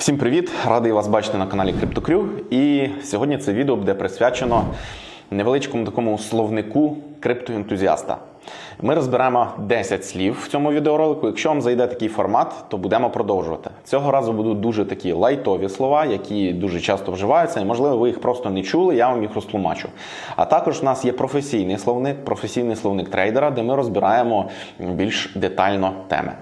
Всім привіт! Радий вас бачити на каналі CryptoCrew. І сьогодні це відео буде присвячено невеличкому такому словнику криптоентузіаста. Ми розберемо 10 слів в цьому відеоролику. Якщо вам зайде такий формат, то будемо продовжувати. Цього разу будуть дуже такі лайтові слова, які дуже часто вживаються, і можливо ви їх просто не чули, я вам їх розтлумачу. А також у нас є професійний словник, професійний словник трейдера, де ми розбираємо більш детально теми.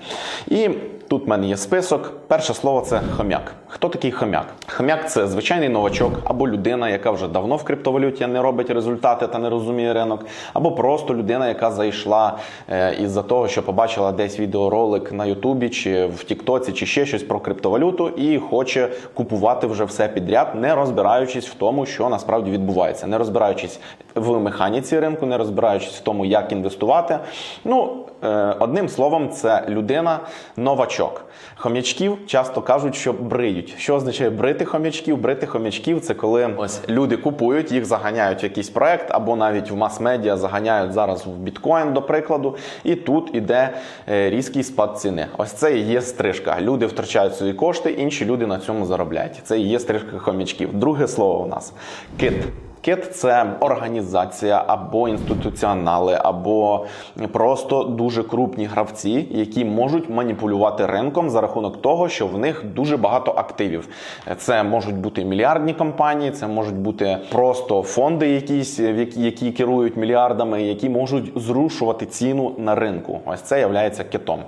І Тут в мене є список. Перше слово це хомяк. Хто такий хомяк? Хомяк це звичайний новачок або людина, яка вже давно в криптовалюті не робить результати та не розуміє ринок, або просто людина, яка зайшла е, із-за того, що побачила десь відеоролик на Ютубі чи в Тіктоці, чи ще щось про криптовалюту, і хоче купувати вже все підряд, не розбираючись в тому, що насправді відбувається, не розбираючись в механіці ринку, не розбираючись в тому, як інвестувати. Ну е, одним словом, це людина новачок. Хомячків часто кажуть, що бриють. Що означає брити хомячків? Брити хомячків це коли ось люди купують, їх заганяють в якийсь проект, або навіть в мас-медіа заганяють зараз в біткоін, до прикладу, і тут іде е, різкий спад ціни. Ось це і є стрижка. Люди втрачають свої кошти, інші люди на цьому заробляють. Це і є стрижка хомячків. Друге слово у нас кит. Кит це організація або інституціонали, або просто дуже крупні гравці, які можуть маніпулювати ринком за рахунок того, що в них дуже багато активів. Це можуть бути мільярдні компанії, це можуть бути просто фонди, якісь в які, керують мільярдами, які можуть зрушувати ціну на ринку. Ось це є китом.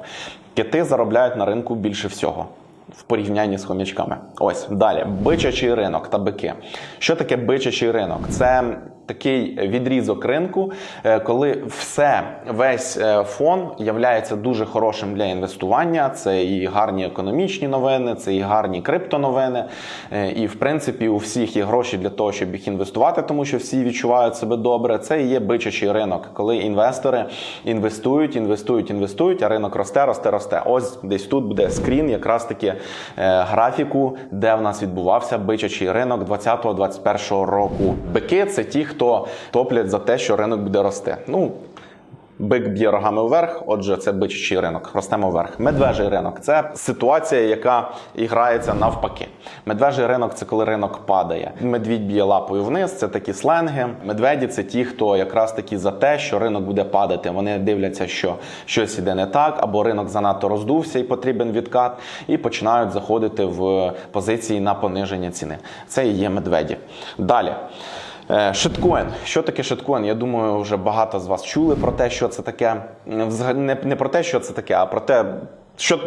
Кити заробляють на ринку більше всього в порівнянні з хомячками. Ось далі бичачий ринок та бики. Що таке бичачий ринок? Це такий відрізок ринку, е, коли все, весь е, фон являється дуже хорошим для інвестування. Це і гарні економічні новини, це і гарні криптоновини. Е, І в принципі у всіх є гроші для того, щоб їх інвестувати, тому що всі відчувають себе добре. Це і є бичачий ринок, коли інвестори інвестують, інвестують, інвестують, а ринок росте, росте, росте. Ось десь тут буде скрін, якраз таки графіку, де в нас відбувався бичачий ринок 2020-2021 року. Бики це ті, хто топлять за те, що ринок буде рости. Ну Бик б'є рогами вверх, отже, це бичачий ринок. Ростемо вверх. Медвежий ринок це ситуація, яка грається навпаки. Медвежий ринок це коли ринок падає. Медвідь б'є лапою вниз. Це такі сленги. Медведі це ті, хто якраз таки за те, що ринок буде падати. Вони дивляться, що щось іде не так, або ринок занадто роздувся і потрібен відкат, і починають заходити в позиції на пониження ціни. Це і є медведі. Далі. Е, Шиткоін. Що таке шиткоін? Я думаю, вже багато з вас чули про те, що це таке. Не про те, що це таке, а про те, що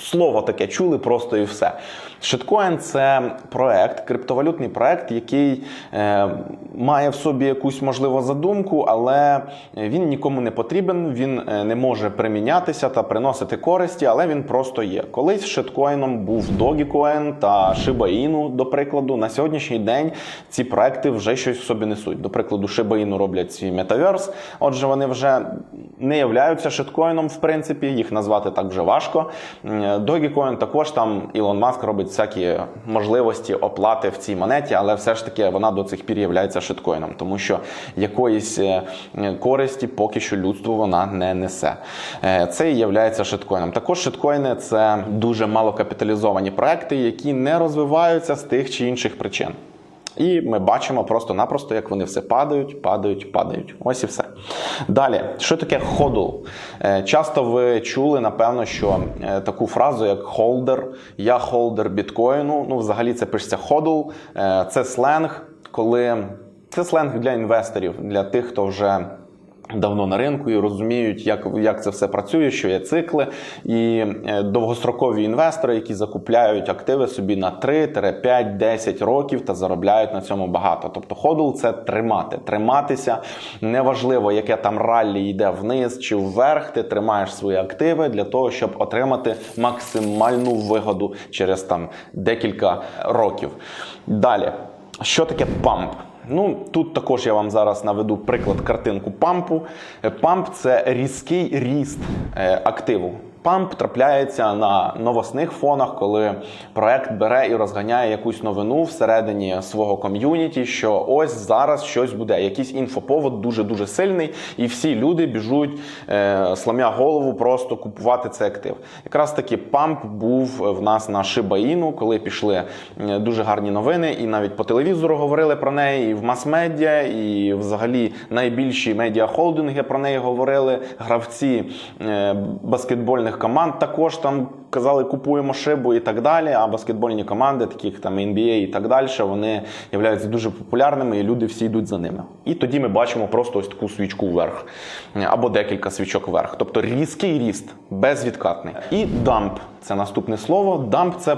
слово таке чули просто і все. Шиткоін це проект, криптовалютний проект, який е, має в собі якусь можливо задумку, але він нікому не потрібен, він е, не може примінятися та приносити користі, але він просто є. Колись шиткоїном був Dogecoin та Shiba Inu, до прикладу. На сьогоднішній день ці проекти вже щось в собі несуть. До прикладу, Shiba Inu роблять свій метаверс. Отже, вони вже не являються шиткоїном, в принципі, їх назвати так вже важко. М, Dogecoin також там Ілон Маск робить всякі можливості оплати в цій монеті, але все ж таки вона до цих пір є шиткоїном, тому що якоїсь е, користі поки що людству вона не несе. Е, Це і є шиткоїном. Також шиткоїни це дуже малокапіталізовані проекти, які не розвиваються з тих чи інших причин. І ми бачимо просто-напросто, як вони все падають, падають, падають. Ось і все. Далі, що таке ходл? Е, Часто ви чули, напевно, що е, таку фразу, як холдер, я холдер біткоїну. Ну, взагалі, це пишеться ходл. Е, Це сленг, коли це сленг для інвесторів, для тих, хто вже. Давно на ринку і розуміють, як, як це все працює, що є цикли, і е, довгострокові інвестори, які закупляють активи собі на 3, 5, 10 років та заробляють на цьому багато. Тобто ходл це тримати, триматися. Неважливо, яке там раллі йде вниз чи вверх. Ти тримаєш свої активи для того, щоб отримати максимальну вигоду через там декілька років. Далі, що таке памп? Ну, тут також я вам зараз наведу приклад картинку пампу. Памп це різкий ріст е, активу. Памп трапляється на новосних фонах, коли проект бере і розганяє якусь новину всередині свого ком'юніті, що ось зараз щось буде, якийсь інфоповод дуже дуже сильний, і всі люди біжуть е, слам'я голову просто купувати цей актив. Якраз таки памп був в нас на Шибаїну, коли пішли е, дуже гарні новини, і навіть по телевізору говорили про неї, і в мас-медіа, і взагалі найбільші медіахолдинги про неї говорили. Гравці е, баскетбольних команд також там казали, купуємо шибу і так далі. А баскетбольні команди, такі як там NBA і так далі, вони являються дуже популярними, і люди всі йдуть за ними. І тоді ми бачимо просто ось таку свічку вверх або декілька свічок вверх. Тобто різкий ріст, безвідкатний. І дамп це наступне слово. Дамп це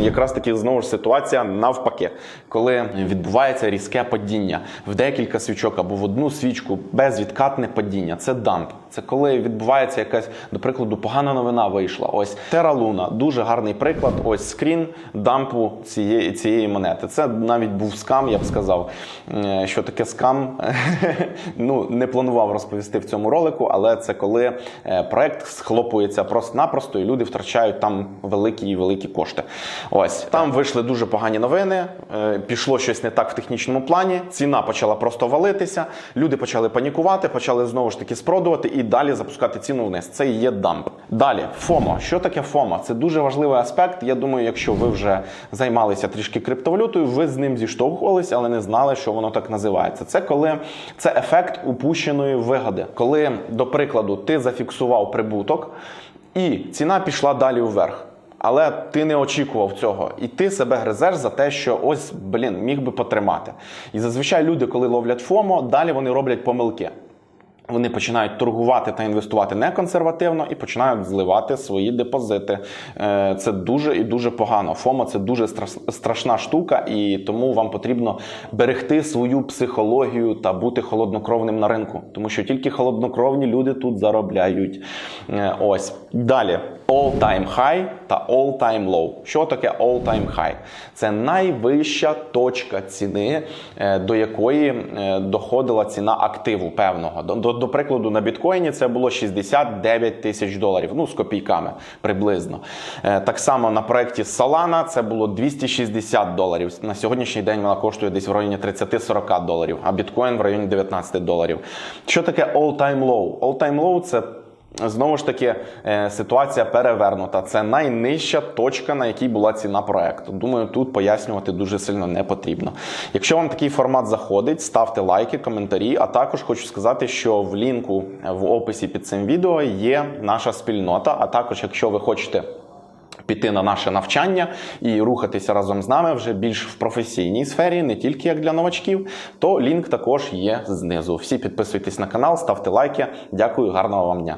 Якраз таки знову ж ситуація навпаки, коли відбувається різке падіння в декілька свічок або в одну свічку безвідкатне падіння. Це дамп. Це коли відбувається якась, до прикладу, погана новина вийшла. Ось Terra Luna, дуже гарний приклад. Ось скрін дампу цієї цієї монети. Це навіть був скам, я б сказав. Е, Що таке скам? ну не планував розповісти в цьому ролику, але це коли е, проект схлопується просто-напросто, і люди втрачають там великі і великі кошти. Ось там вийшли дуже погані новини. е, Пішло щось не так в технічному плані. Ціна почала просто валитися. Люди почали панікувати, почали знову ж таки спродувати і далі запускати ціну вниз. Це є дамп. Далі ФОМО. Що таке ФОМО? Це дуже важливий аспект. Я думаю, якщо ви вже займалися трішки криптовалютою, ви з ним зіштовхувалися, але не знали, що воно так називається. Це коли це ефект упущеної вигоди, коли, до прикладу, ти зафіксував прибуток, і ціна пішла далі вверх. Але ти не очікував цього, і ти себе гризеш за те, що ось блін міг би потримати. І зазвичай люди, коли ловлять ФОМО, далі вони роблять помилки. Вони починають торгувати та інвестувати неконсервативно і починають зливати свої депозити. Е, Це дуже і дуже погано. ФОМО це дуже страшна штука, і тому вам потрібно берегти свою психологію та бути холоднокровним на ринку, тому що тільки холоднокровні люди тут заробляють. Е, Ось далі. All-time high та all-time low. Що таке all-time high? Це найвища точка ціни, е, до якої доходила ціна активу певного. До, до, до прикладу, на біткоїні це було 69 тисяч доларів, ну з копійками приблизно. Е, Так само на проєкті Solana це було 260 доларів. На сьогоднішній день вона коштує десь в районі 30-40 доларів, а біткоін в районі 19 доларів. Що таке all-time low? All-time low – це Знову ж таки, е, ситуація перевернута. Це найнижча точка, на якій була ціна проекту. Думаю, тут пояснювати дуже сильно не потрібно. Якщо вам такий формат заходить, ставте лайки, коментарі. А також хочу сказати, що в лінку в описі під цим відео є наша спільнота. А також, якщо ви хочете. Піти на наше навчання і рухатися разом з нами вже більш в професійній сфері, не тільки як для новачків, то лінк також є знизу. Всі підписуйтесь на канал, ставте лайки. Дякую, гарного вам дня.